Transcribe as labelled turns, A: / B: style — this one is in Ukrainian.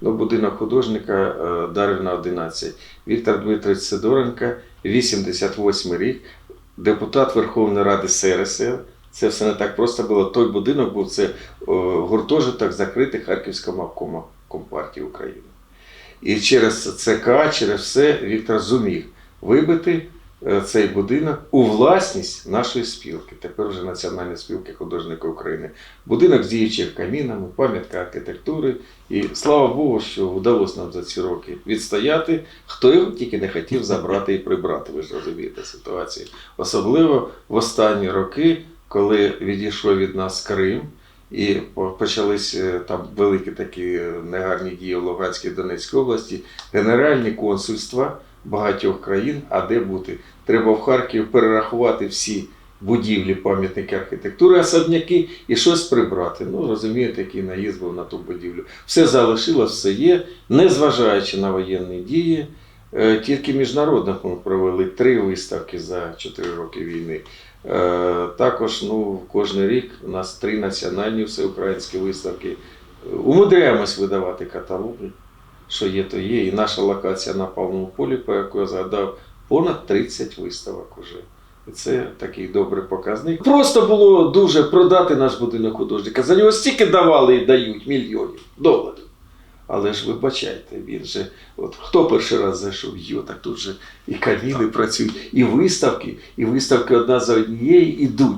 A: ну, будинок художника е, Дарвіна 11. Віктор Дмитрович Сидоренко, 88 рік, депутат Верховної Ради СРСР. Це все не так просто було. Той будинок був це гуртожиток закритий Харківського обкому Компартії України. І через ЦК, через все Віктор зуміг вибити цей будинок у власність нашої спілки, тепер вже Національної спілки художників України. Будинок з діючими камінами, пам'ятка архітектури. І слава Богу, що вдалося нам за ці роки відстояти, хто його тільки не хотів забрати і прибрати. Ви ж розумієте ситуацію. Особливо в останні роки, коли відійшов від нас Крим. І по- почались е, там великі такі е, негарні дії в Луганській Донецькій області, генеральні консульства багатьох країн. А де бути? Треба в Харків перерахувати всі будівлі, пам'ятники архітектури, особняки і щось прибрати. Ну розумієте, який наїзд був на ту будівлю. Все залишилось, все є, незважаючи на воєнні дії. Е, Тільки міжнародних ми провели три виставки за 4 роки війни. Е, Також ну, кожен рік у нас три національні всеукраїнські виставки. Умудряємось видавати каталоги, що є, то є. І наша локація на Павловому полі, по яку я згадав, понад 30 виставок уже. І це такий добрий показник. Просто було дуже продати наш будинок художника. За нього стільки давали і дають мільйонів доларів. Але ж вибачайте, він же, от хто перший раз зайшов, йо, так тут же і каміни працюють, і виставки, і виставки одна за однією ідуть.